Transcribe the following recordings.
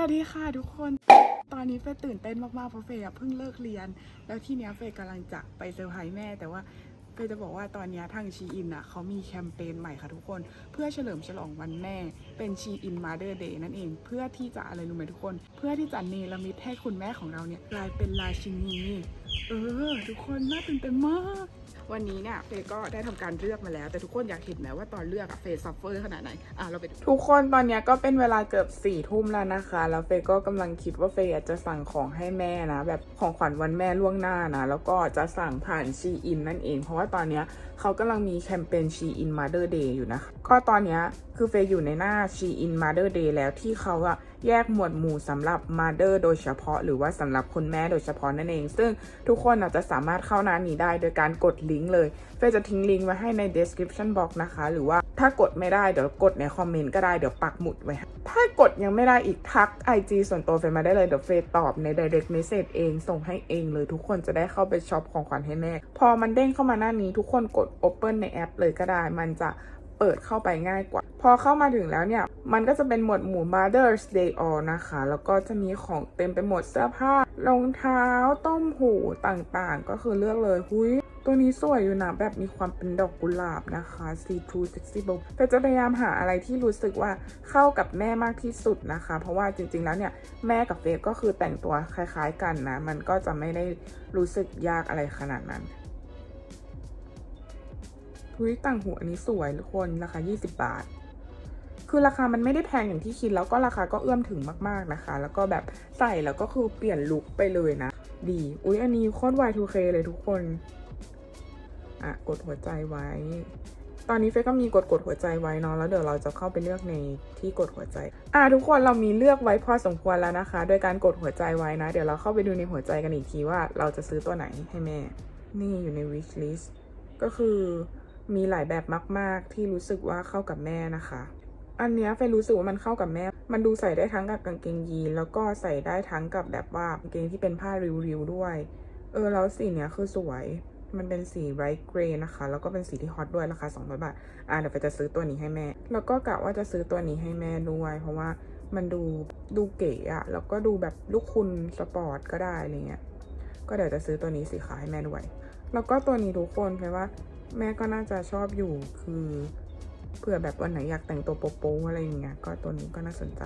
วัสดีค่ะทุกคน ตอนนี้เฟยตื่นเต้นมากๆเพราะเฟยเพิ่งเลิกเรียน แล้วที่เนี้ยเฟยกำลังจะไปเซอร์ไพรส์แม่ แต่ว่าเฟยจะบอกว่าตอนเนี้ยทางชีอินอะเขามีแคมเปญใหม่ค่ะทุกคน เพื่อเฉลิมฉลองวันแม่ เป็นชีอินมาเดอร์เดย์นั่นเอง เพื่อที่จะอะไรรู้ไหมทุกคน เพื่อที่จะเนรมิตให้คุณแม่ของเราเนี่ยกลายเป็นราชินี เออ ทุกคนน่าตื่นเต้นมาก วันนี้เนี่ยเฟยก็ได้ทำการเลือกมาแล้ว แต่ทุกคนอยากเห็นไหมว่าตอนเลือกอะเฟยซัฟเฟอร์ขนาดไหนอะเราไปทุกคนตอนนี้ก็เป็นเวลาเกือบสี่ทุ่มแล้วนะคะ แล้วเฟยก็กำลังคิดว่าเฟยอยากจะสั่งของให้แม่นะ แบบของขวัญวันแม่ล่วงหน้านะ แล้วก็จะสั่งผ่านชีอินนั่นเอง เพราะว่าตอนนี้เขากำลังมีแคมเปญชีอินมาเดอร์เดย์อยู่นะคะก็ตอนนี้คือเฟยอยู่ในหน้าชีอินมาเดอร์เดย์แล้วที่เขาอะ แยกหมวดหมู่สำหรับมาเดอร์โดยเฉพาะ หรือว่าสำหรับคุณแม่โดยเฉพาะนั่นเอง ซึ่งทุกคนอาจจะสามารถเข้าหน้านี้ได้โดยการกดลิงก์เลยเฟยจะทิ้งลิงก์ไว้ให้ใน description box นะคะ หรือว่าถ้ากดไม่ได้เดี๋ยวกดในคอมเมนต์ก็ได้เดี๋ยวปักหมุดไว้ ถ้ากดยังไม่ได้อีกทัก IG ส่วนตัวเฟยมาได้เลยเดี๋ยวเฟยตอบใน direct message เองส่งให้เองเลยทุกคนจะได้เข้าไปช็อปของขวัญให้แม่ พอมันเด้งเข้ามาหน้านี้ทุกคนกด open ในแอปเลยก็ได้ มันจะ เปิดเข้าไปง่ายกว่า พอเข้ามาถึงแล้วเนี่ย มันก็จะเป็นหมวดหมู่ Mother's Day All นะคะ แล้วก็จะมีของเต็มไปหมดเสื้อผ้ารองเท้าต้มหูต่างๆ ก็คือเลือกเลยหุยตัวนี้สวยอยู่นะแบบมีความเป็นดอกกุหลาบนะคะ See True Sexy Bow แต่จะพยายามหาอะไรที่รู้สึกว่าเข้ากับแม่มากที่สุดนะคะ เพราะว่าจริงๆแล้วเนี่ย แม่กับเฟซก็คือแต่งตัวคล้ายๆกันนะ มันก็จะไม่ได้รู้สึกยากอะไรขนาดนั้น ทุยต่างหูอันนี้สวยทุกคนราคา 20 บาท คือราคามันไม่ได้แพงอย่างที่คิดแล้วก็ราคาก็เอื้อมถึงมาก ๆนะคะ แล้วก็แบบใส่แล้วก็คือเปลี่ยนลุคไปเลยนะ ดี อุ๊ยอันนี้โคตร Y2K เลยทุกคน อะ กดหัวใจไว้ ตอนนี้เฟยก็มีกดกดหัวใจไว้เนาะแล้วเดี๋ยวเราจะเข้าไปเลือกในที่กดหัวใจ อะทุกคนเรามีเลือกไว้พอสมควรแล้วนะคะ โดยการกดหัวใจไว้นะ เดี๋ยวเราเข้าไปดูในหัวใจกันอีกทีว่าเราจะซื้อตัวไหนให้แม่ นี่อยู่ใน wish list ก็คือ มีหลายแบบมาก ๆ ที่รู้สึกว่าเข้ากับแม่นะคะ อันเนี้ยเฟยรู้สึกว่ามันเข้ากับแม่ มันดูใส่ได้ทั้งกับกางเกงยีนแล้วก็ใส่ได้ทั้งกับแบบว่ากางเกงที่เป็นผ้าริวๆด้วย เออแล้วสีเนี้ยคือสวย มันเป็นสีไรท์เกรย์นะคะ แล้วก็เป็นสีที่ฮอตด้วยราคา200บาท อะเดี๋ยวเฟยจะซื้อตัวนี้ให้แม่ แล้วก็กะว่าจะซื้อตัวนี้ให้แม่ด้วย เพราะว่ามันดูดูเก๋อะแล้วก็ดูแบบลูกคุณสปอร์ตก็ได้อะไรเงี้ย ก็เดี๋ยวจะซื้อตัวนี้สีขาวให้แม่ด้วย แล้วก็ตัวนี้ทุกคนเฟยว่า แม่ก็น่าจะชอบอยู่คือเผื่อแบบวันไหนอยากแต่งตัวโป๊ะอะไรอย่างเงี้ยก็ตัวนี้ก็น่าสนใจ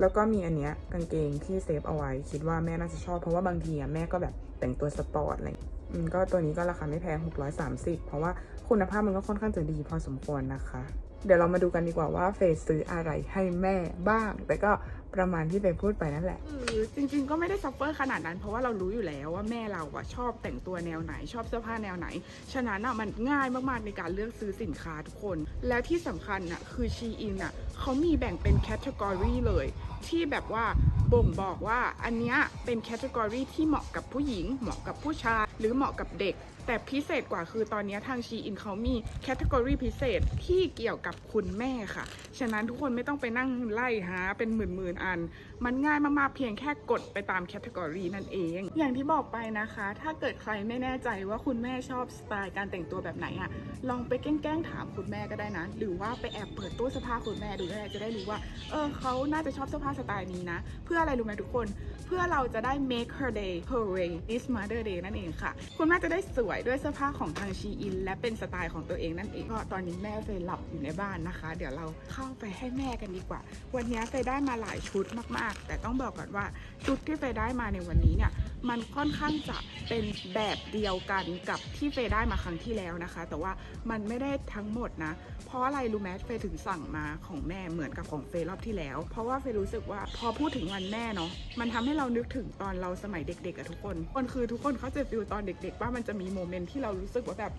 แล้วก็มีอันเนี้ยกางเกงที่เซฟเอาไว้คิดว่าแม่น่าจะชอบเพราะว่าบางทีอะแม่ก็แบบแต่งตัวสปอร์ตอะไรอืมก็ตัวนี้ก็ราคาไม่แพง630 เพราะว่าคุณภาพมันก็ค่อนข้างจะดีพอสมควรนะคะ เดี๋ยวเรามาดูกันดีกว่าว่าเฟซซื้ออะไรให้แม่บ้าง แต่ก็ประมาณที่เฟยพูดไปนั่นแหละ คือจริงๆก็ไม่ได้ซัฟเฟอร์ขนาดนั้น เพราะว่าเรารู้อยู่แล้วว่าแม่เราอะชอบแต่งตัวแนวไหนชอบเสื้อผ้าแนวไหน ฉะนั้นอะมันง่ายมากๆในการเลือกซื้อสินค้าทุกคน แล้วที่สำคัญอะคือชีอินอะเขามีแบ่งเป็นแคตตากรีเลย ที่แบบว่าบ่งบอกว่าอันเนี้ยเป็นแคตตากรีที่เหมาะกับผู้หญิง เหมาะกับผู้ชาย หรือเหมาะกับเด็ก แต่พิเศษกว่าคือตอนนี้ทางชีอินเขามีแคตตากรีพิเศษที่เกี่ยวกับคุณแม่ค่ะ ฉะนั้นทุกคนไม่ต้องไปนั่งไล่หาเป็นหมื่นๆอัน มันง่ายมากๆเพียงแค่กดไปตามแคตตากรีนั่นเอง อย่างที่บอกไปนะคะ ถ้าเกิดใครไม่แน่ใจว่าคุณแม่ชอบสไตล์การแต่งตัวแบบไหนอะลองไปแกล้งถามคุณแม่ก็ได้นะ หรือว่าไปแอบเปิดตู้เสื้อผ้าคุณแม่ดูก็ได้จะได้รู้ว่า เออเขาน่าจะชอบเสื้อผ้าสไตล์นี้นะ เพื่ออะไรรู้ไหมทุกคน เพื่อเราจะได้ make her day her way is mother day นั่นเองค่ะคุณแม่จะได้สวยด้วยเสื้อผ้าของทางชีอิน และเป็นสไตล์ของตัวเองนั่นเองก็ตอนนี้แม่เฟยหลับอยู่ในบ้านนะคะ เดี๋ยวเราเข้าไปให้แม่กันดีกว่า วันนี้เฟยได้มาหลายชุดมากๆ แต่ต้องบอกก่อนว่าชุดที่เฟยได้มาในวันนี้เนี่ยมันค่อนข้างจะเป็นแบบเดียวกันกับที่เฟยได้มาครั้งที่แล้วนะคะ แต่ว่ามันไม่ได้ทั้งหมดนะ เพราะอะไรรู้ไหมเฟยถึงสั่งมาของแม่เหมือนกับของเฟยรอบที่แล้ว เพราะว่าเฟยรู้สึกว่าพอพูดถึงวันแม่เนาะมันทำให้เรานึกถึงตอนเราสมัยเด็กๆอะทุกคนคนคือทุกคนเขาจะฟิลตอนเด็ก ๆ ว่ามันจะมีโมเมนต์ที่เรารู้สึกว่าแบบ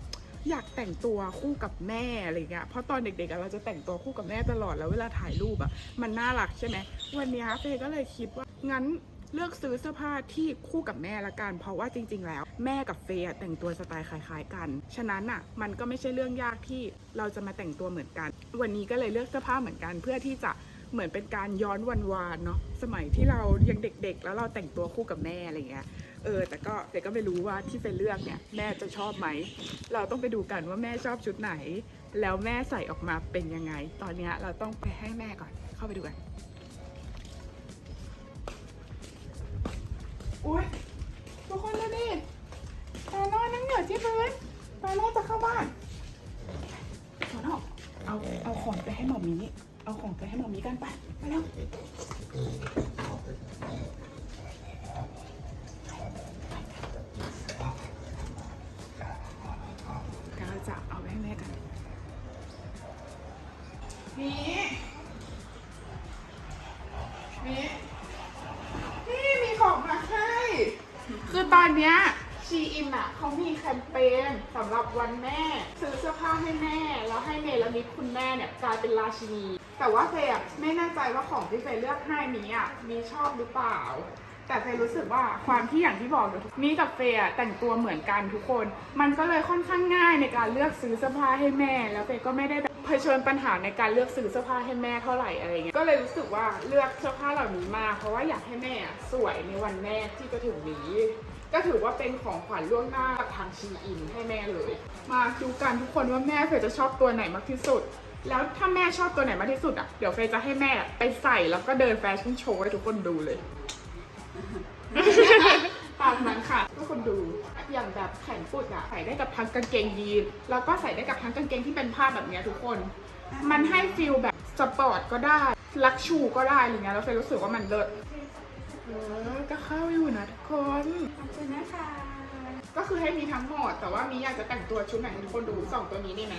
อยากแต่งตัวคู่กับแม่อะไรเงี้ย เพราะตอนเด็กๆเราจะแต่งตัวคู่กับแม่ตลอดแล้วเวลาถ่ายรูปอะมันน่ารักใช่ไหม วันนี้เฟย์ก็เลยคิดว่างั้นเลือกซื้อเสื้อผ้าที่คู่กับแม่ละกัน เพราะว่าจริง ๆ แล้ว แม่กับเฟย์แต่งตัวสไตล์คล้าย ๆ กัน ฉะนั้นอะมันก็ไม่ใช่เรื่องยากที่เราจะมาแต่งตัวเหมือนกัน วันนี้ก็เลยเลือกเสื้อผ้าเหมือนกัน เพื่อที่จะเหมือนเป็นการย้อนวันวานเนาะสมัยที่เรายังเด็ก ๆ แล้วเราแต่งตัวคู่กับแม่อะไรเงี้ย เออแต่ก็เฟยก็ไม่รู้ว่าที่เฟยเลือกเนี่ยแม่จะชอบไหม เราต้องไปดูกันว่าแม่ชอบชุดไหน แล้วแม่ใส่ออกมาเป็นยังไง ตอนนี้เราต้องไปให้แม่ก่อนเข้าไปดูกันอุ้ยทุกคนดูดิตาลอนั่งเหนือที่พื้นตาลอจะเข้าบ้านตาลอเอาเอาของไปให้หมอมีเอาของไปให้หมอมีกันไปไปแล้ว คือตอนเนี้ยชีอินอะเขามีแคมเปญสำหรับวันแม่ ซื้อเสื้อผ้าให้แม่ แล้วให้เนรมิตคุณแม่เนี่ยกลายเป็นราชินี แต่ว่าเฟย์อะไม่แน่ใจว่าของที่เฟย์เลือกให้นี้อะมีชอบหรือเปล่า แต่เฟย์รู้สึกว่าความที่อย่างที่บอกเดี๋ยมีกับเฟย์อะแต่งตัวเหมือนกันทุกคน มันก็เลยค่อนข้างง่ายในการเลือกซื้อเสื้อผ้าให้แม่ แล้วเฟย์ก็ไม่ได้แบบเผชิญปัญหาในการเลือกซื้อเสื้อผ้าให้แม่เท่าไหร่อะไรเงี้ยก็เลยรู้สึกว่าเลือกเสื้อผ้าเหล่านี้มา เพราะว่าอยากให้แม่สวยในวันแม่ที่จะถึงนี้ ก็ถือว่าเป็นของขวัญล่วงหน้าจากทางชีอินให้แม่เลย มาดูกันทุกคนว่าแม่เฟย์จะชอบตัวไหนมากที่สุด แล้วถ้าแม่ชอบตัวไหนมากที่สุดอะ เดี๋ยวเฟย์จะให้แม่ไปใส่แล้วก็เดินแฟชั่นโชว์ให้ทุกคนดูเลยตามนั้นค่ะทุกคนดูอย่างแบบแขนกุดอะใส่ได้กับทั้งกางเกงยีนแล้วก็ใส่ได้กับทั้งกางเกงที่เป็นผ้าแบบเนี้ยทุกคน มันให้ฟิลแบบสปอร์ตก็ได้ลักชูก็ได้อะไรเงี้ยแล้วเฟย์รู้สึกว่ามันเลิศ เออก็เข้าอยู่นะทุกคนขอบคุณนะคะ ก็คือให้มีทั้งหมด แต่ว่ามีอยากจะแต่งตัวชุดไหนให้ทุกคนดูสองตัวนี้นี่ไหม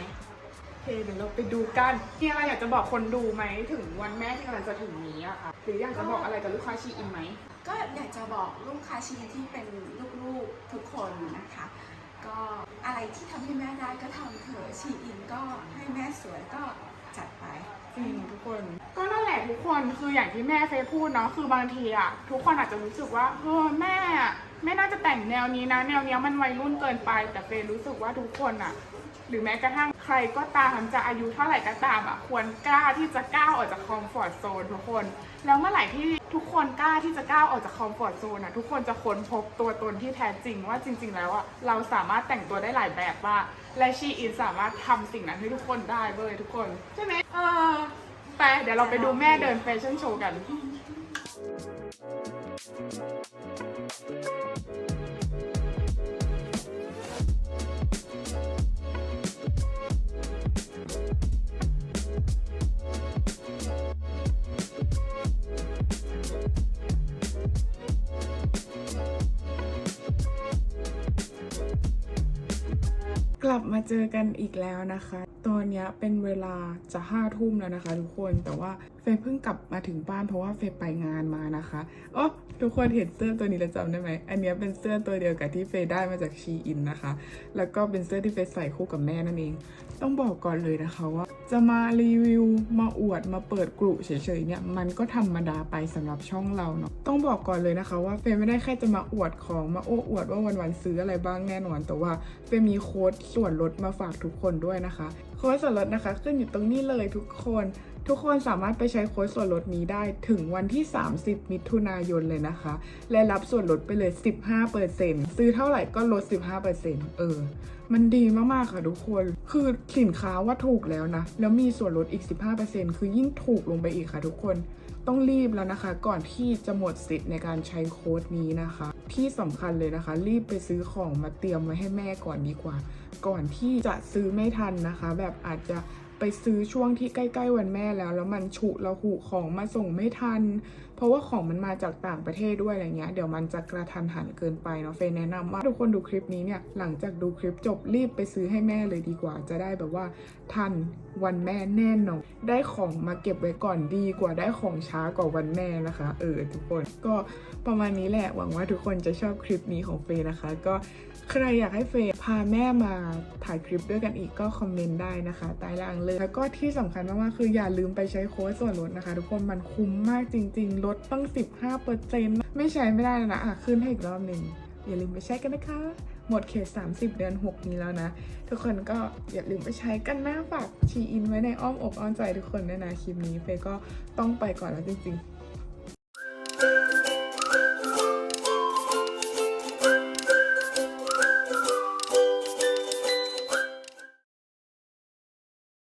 โอเคเดี๋ยวเราไปดูกันมีอะไรอยากจะบอกคนดูไหมถึงวันแม่ที่กำลังจะถึงนี้อะค่ะหรืออยากจะบอกอะไรกับลูกค้าชีอินไหมก็อยากจะบอกลูกค้าชีที่เป็นลูกๆทุกคนนะคะ ก็อะไรที่ทำให้แม่ได้ก็ทำเถอะชีอินก็ให้แม่สวยก็จัดไป จริงทุกคน ก็นั่นแหละทุกคนคืออย่างที่แม่เฟยพูดเนาะคือบางทีอะทุกคนอาจจะรู้สึกว่าเออแม่อะไม่น่าจะแต่งแนวนี้นะ แนวเนี้ยมันวัยรุ่นเกินไป แต่เฟยรู้สึกว่าทุกคนอะหรือแม้กระทั่งใครก็ตามจะอายุเท่าไหร่ก็ตามอะควรกล้าที่จะก้าวออกจากคอมฟอร์ทโซนทุกคน แล้วเมื่อไหร่ที่ทุกคนกล้าที่จะก้าวออกจากคอมฟอร์ทโซนอะทุกคนจะค้นพบตัวตนที่แท้จริงว่าจริง ๆ แล้วอะเราสามารถแต่งตัวได้หลายแบบว่าและชีอินสามารถทำสิ่งนั้นให้ทุกคนได้เลยทุกคน ใช่ไหมเออ ไปเดี๋ยวเราไปดูแม่เดินแฟชั่นโชว์กัน ลับมาเจอกันอีกแล้วนะคะ ตอนนี้เป็นเวลาจะห้าทุ่มแล้วนะคะ ทุกคน แต่ว่าเฟยเพิ่งกลับมาถึงบ้านเพราะว่าเฟยไปงานมานะคะอ๋อ ทุกคนเห็นเสื้อตัวนี้แล้วจำได้ไหม อันนี้เป็นเสื้อตัวเดียวกับที่เฟยได้มาจากชีอินนะคะ แล้วก็เป็นเสื้อที่เฟยใส่คู่กับแม่นั่นเอง ต้องบอกก่อนเลยนะคะว่า จะมารีวิว มาอวด มาเปิดกลุ่เฉยๆเนี่ย มันก็ธรรมดาไปสำหรับช่องเราเนาะ ต้องบอกก่อนเลยนะคะว่าเฟยไม่ได้แค่จะมาอวดของ มาโอ้อวดว่าวันๆซื้ออะไรบ้างแน่นอน แต่ว่าเฟยมีโค้ดส่วนลดมาฝากทุกคนด้วยนะคะ โค้ดส่วนลดนะคะขึ้นอยู่ตรงนี้เลยทุกคน ทุกคนสามารถไปใช้โค้ดส่วนลดนี้ได้ถึงวันที่ 30 มิถุนายนเลยนะคะ และรับส่วนลดไปเลย 15%ซื้อเท่าไหร่ก็ลด 15%เออ มันดีมาก ๆ ค่ะทุกคน คือสินค้าว่าถูกแล้วนะ แล้วมีส่วนลดอีก 15%คือยิ่งถูกลงไปอีกค่ะทุกคน ต้องรีบแล้วนะคะ ก่อนที่จะหมดสิทธิ์ในการใช้โค้ดนี้นะคะ ที่สำคัญเลยนะคะ รีบไปซื้อของมาเตรียมไว้ให้แม่ก่อนดีกว่า ก่อนที่จะซื้อไม่ทันนะคะ แบบอาจจะ ไปซื้อช่วงที่ใกล้ ๆ วันแม่แล้ว แล้วมันฉุระหุของมาส่งไม่ทัน เพราะว่าของมันมาจากต่างประเทศด้วยอะไรเงี้ยเดี๋ยวมันจะกระทันหันเกินไปเนาะเฟยแนะนำว่าทุกคนดูคลิปนี้เนี่ยหลังจากดูคลิปจบรีบไปซื้อให้แม่เลยดีกว่า จะได้แบบว่าทันวันแม่แน่นอนได้ของมาเก็บไว้ก่อนดีกว่าได้ของช้ากว่าวันแม่นะคะ เออทุกคนก็ประมาณนี้แหละหวังว่าทุกคนจะชอบคลิปนี้ของเฟยนะคะ ก็ใครอยากให้เฟยาแม่มาถ่ายคลิปด้วยกันอีกก็คอมเมนต์ได้นะคะใต้ล่างเลย แล้วก็ที่สำคัญมากๆคืออย่าลืมไปใช้โค้ดส่วนลดนะคะ ทุกคนมันคุ้มมากจริง ๆ ลดตั้ง 15%ไม่ใช้ไม่ได้แล้วนะอะขึ้นให้อีกรอบหนึ่งอย่าลืมไปใช้กันนะคะ หมดเขต 30 เดือน 6 นี้แล้วนะ ทุกคนก็อย่าลืมไปใช้กันนะฝากชีอินไว้ในอ้อมอกอ้อมใจทุกคนด้วยนะคลิปนี้เฟยก็ต้องไปก่อนแล้วจริง ๆ